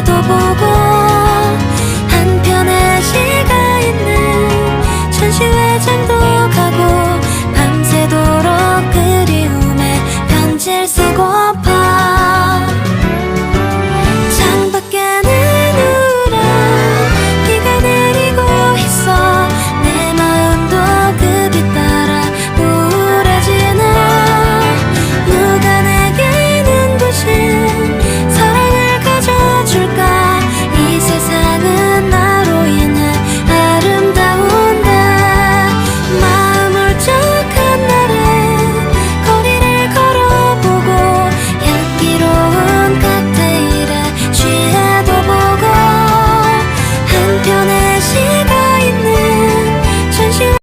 도 보고 한편의 시가 있는 전시회장도